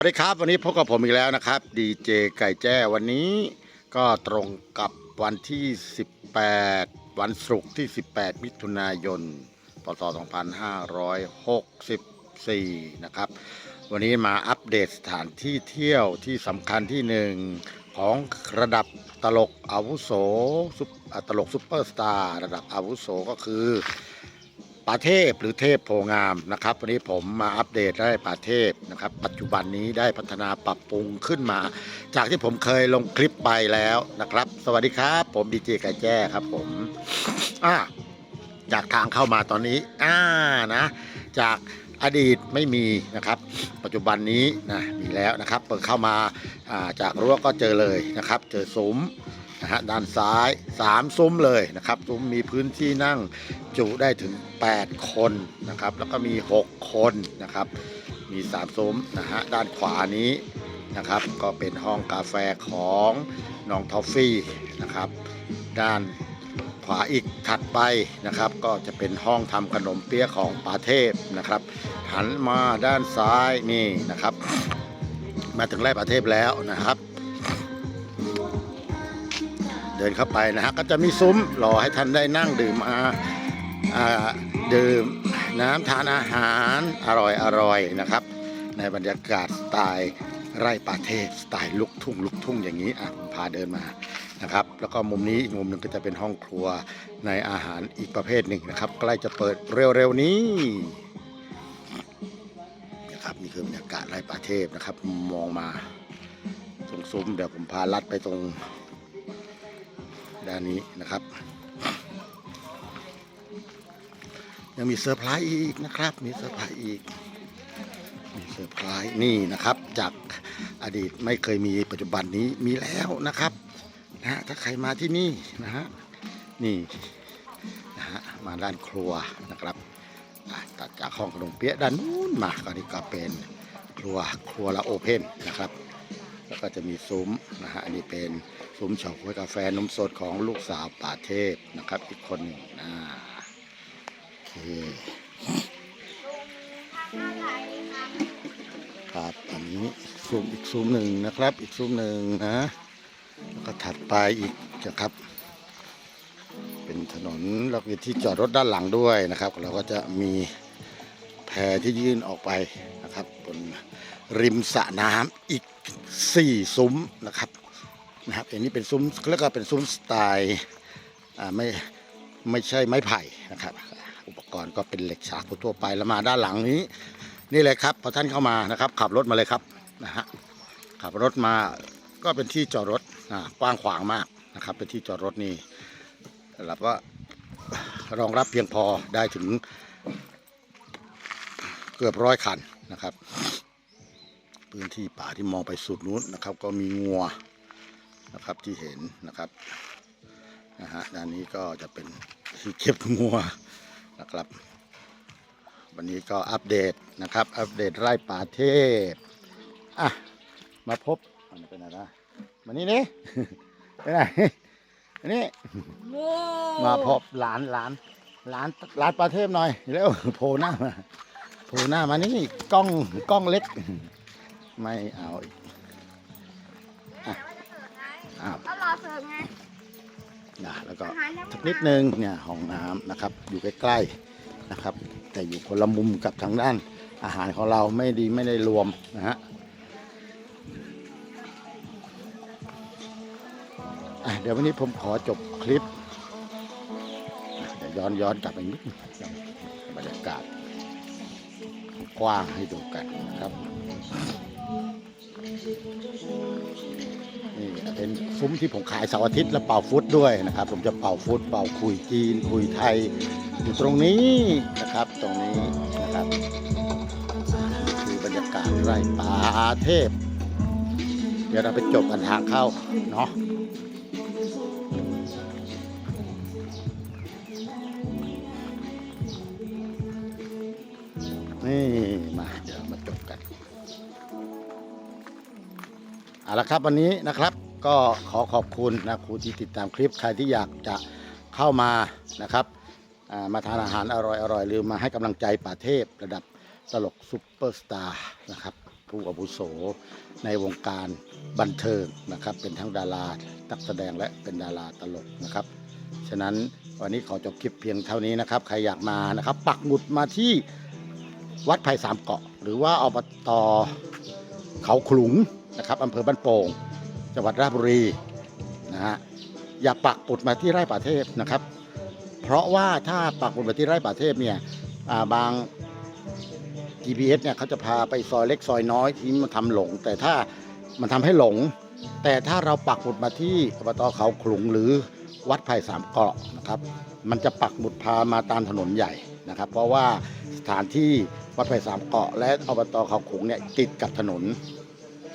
สวัสดีครับ วันนี้พบกับผมอีกแล้วนะครับดีเจไก่แจ้วันนี้ก็ตรงกับวันที่ 18 วันศุกร์ที่ 18 มิถุนายนพศ2564 นะครับ วันนี้มาอัปเดตสถานที่เที่ยวที่สำคัญที่หนึ่งของระดับตลกอาวุโสตลกซุปเปอร์สตาร์ระดับอาวุโสก็คือ ป่าเทพหรือเทพโพงามนะครับ วันนี้ผมมาอัปเดตได้ป่าเทพนะครับ ปัจจุบันนี้ได้พัฒนาปรับปรุงขึ้นมา จากที่ผมเคยลงคลิปไปแล้วนะครับ สวัสดีครับ ผมดีเจไก่แจ้ครับผมอ่าจากทางเข้ามาตอนนี้อ่านะจากอดีตไม่มีนะครับ ปัจจุบันนี้นะมีแล้วนะครับ เปิดเข้ามาาจากรั้วก็เจอเลยนะครับ เจอซุ้ม นะฮะด้านซ้าย 3 ซุ้มเลยนะครับซุ้มมีพื้นที่นั่งจุได้ถึง 8 คนนะครับ แล้วก็มี 6 คนนะครับ มี 3 ซุ้มนะฮะด้านขวานี้นะครับ ก็เป็นห้องกาแฟของน้องทอฟฟี่นะครับ ด้านขวาอีกถัดไปนะครับ ก็จะเป็นห้องทำขนมเปี๊ยะของปาเทพนะครับ หันมาด้านซ้ายนี่นะครับ มาถึงไร่ปาเทพแล้วนะครับ เดินเข้าไปนะฮะก็จะมีซุ้มรอให้ท่านได้นั่งดื่มอาดื่มน้ำทานอาหารอร่อยอร่อยนะครับ ในบรรยากาศสไตล์ไร่ป่าเทพสไตล์ลุกทุ่งลุกทุ่งอย่างนี้อะผมพาเดินมานะครับ แล้วก็มุมนี้อีกมุมหนึ่งก็จะเป็นห้องครัวในอาหารอีกประเภทหนึ่งนะครับ ใกล้จะเปิดเร็วๆนี้นะครับนี่คือบรรยากาศไร่ป่าเทพนะครับ มองมาตรงซุ้มเดี๋ยวผมพาลัดไปตรง ด้านนี้นะครับ ยังมีเซอร์ไพรส์อีกนะครับ มีเซอร์ไพรส์อีกมีเซอร์ไพรส์นี่นะครับ จากอดีตไม่เคยมีปัจจุบันนี้มีแล้วนะครับนะฮะถ้าใครมาที่นี่นะฮะนี่นะฮะมาด้านครัวนะครับตัดจากห้องขนมเปี๊ยะด้านนู้นมาก็นี่ก็เป็นครัวครัวละโอเพนนะครับ แล้วก็จะมีซุ้มนะฮะอันนี้เป็น ซุ้มเฉาก๊วยกาแฟนมสดของลูกสาวป่าเทพนะครับ อีกคนหนึ่งนะโอเคครับอันนี้ซุ้มอีกซุ้มหนึ่งนะครับ อีกซุ้มหนึ่งนะแล้วก็ถัดไปอีกนะครับ เป็นถนนแล้วก็ที่จอดรถด้านหลังด้วยนะครับ เราก็จะมีแพที่ยื่นออกไปนะครับบนริมสระน้ำอีกสี่ซุ้มนะครับ นะครับอันนี้เป็นซุ้มแล้วก็เป็นซุ้มสไตล์อ่าไม่ไม่ใช่ไม้ไผ่นะครับ อุปกรณ์ก็เป็นเหล็กฉากทั่วไปแล้วมาด้านหลังนี้ นี่เลยครับพอท่านเข้ามานะครับ ขับรถมาเลยครับนะฮะขับรถมาก็เป็นที่จอดรถอ่ากว้างขวางมากนะครับ เป็นที่จอดรถนี่แล้วก็รองรับเพียงพอได้ถึงเกือบร้อยคันนะครับ พื้นที่ป่าที่มองไปสุดนู้นนะครับ ก็มีงัว นะครับที่เห็นนะครับนะฮะด้านนี้ก็จะเป็นที่เก็บงัวนะครับ วันนี้ก็อัปเดตนะครับ อัปเดตไร่ป่าเทพอะมาพบอันนี้เป็นอะไรนะมานี่นี่ไปไหนอันนี้มาพบหลานหลานหลานหลานป่าเทพหน่อยเร็วโผล่หน้ามาโผล่หน้ามานี่กล้องกล้องเล็ก ไม่เอาอีก อะอ้าวก็รอเสิร์ฟไงนะแล้วก็อาหารยังไม่สักนิดนึงเนี่ยห้องน้ำนะครับ อยู่ใกล้ๆนะครับ แต่อยู่คนละมุมกับทางด้านอาหารของเราไม่ดีไม่ได้รวมนะฮะอะเดี๋ยววันนี้ผมขอจบคลิปอะเดี๋ยวย้อนย้อนกลับไปนิดนึงบรรยากาศกว้างให้ดูกันนะครับนี่ เป็นซุ้มที่ผมขายเสาร์อาทิตย์และเป่าฟุตด้วยนะครับ ผมจะเป่าฟุตเป่าคุยจีนคุยไทย อยู่ตรงนี้นะครับ ตรงนี้นะครับคือบรรยากาศไร่ป่าเทพ เดี๋ยวเราไปจบกันทางเข้าเนาะนี่มาเดี๋ยวมาจบกันเอาละครับวันนี้นะครับ ก็ขอขอบคุณนะครูที่ติดตามคลิปใครที่อยากจะเข้ามานะครับมาทานอาหารอร่อยๆหรือมาให้กำลังใจป่าเทพระดับตลกซุปเปอร์สตาร์นะครับผู้อาวุโสในวงการบันเทิงนะครับ เป็นทั้งดารานักแสดงและเป็นดาราตลกนะครับ ฉะนั้นวันนี้ขอจบคลิปเพียงเท่านี้นะครับ ใครอยากมานะครับ ปักหมุดมาที่วัดไผ่สามเกาะ หรือว่าอบตเขาขลุงนะครับอำเภอบ้านโป่ง จังหวัดราชบุรีนะฮะอย่าปักหมุดมาที่ไร่ป่าเทพนะครับ เพราะว่าถ้าปักหมุดมาที่ไร่ป่าเทพเนี่ยบาง GPS เนี่ยเขาจะพาไปซอยเล็กซอยน้อยที่มันทำหลง แต่ถ้ามันทำให้หลง แต่ถ้าเราปักหมุดมาที่อบตเขาขลุงหรือวัดไผ่สามเกาะนะครับ มันจะปักหมุดพามาตามถนนใหญ่นะครับ เพราะว่าสถานที่วัดไผ่สามเกาะ และอบตเขาขลุงเนี่ยติดกับถนน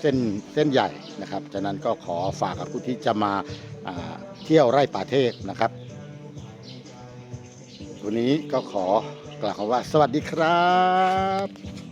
เส้นเส้นใหญ่นะครับฉะนั้นก็ขอฝากกับผู้ที่จะมาเที่ยวไร่ป่าเทพนะครับ วันนี้ก็ขอกล่าวคำว่าสวัสดีครับ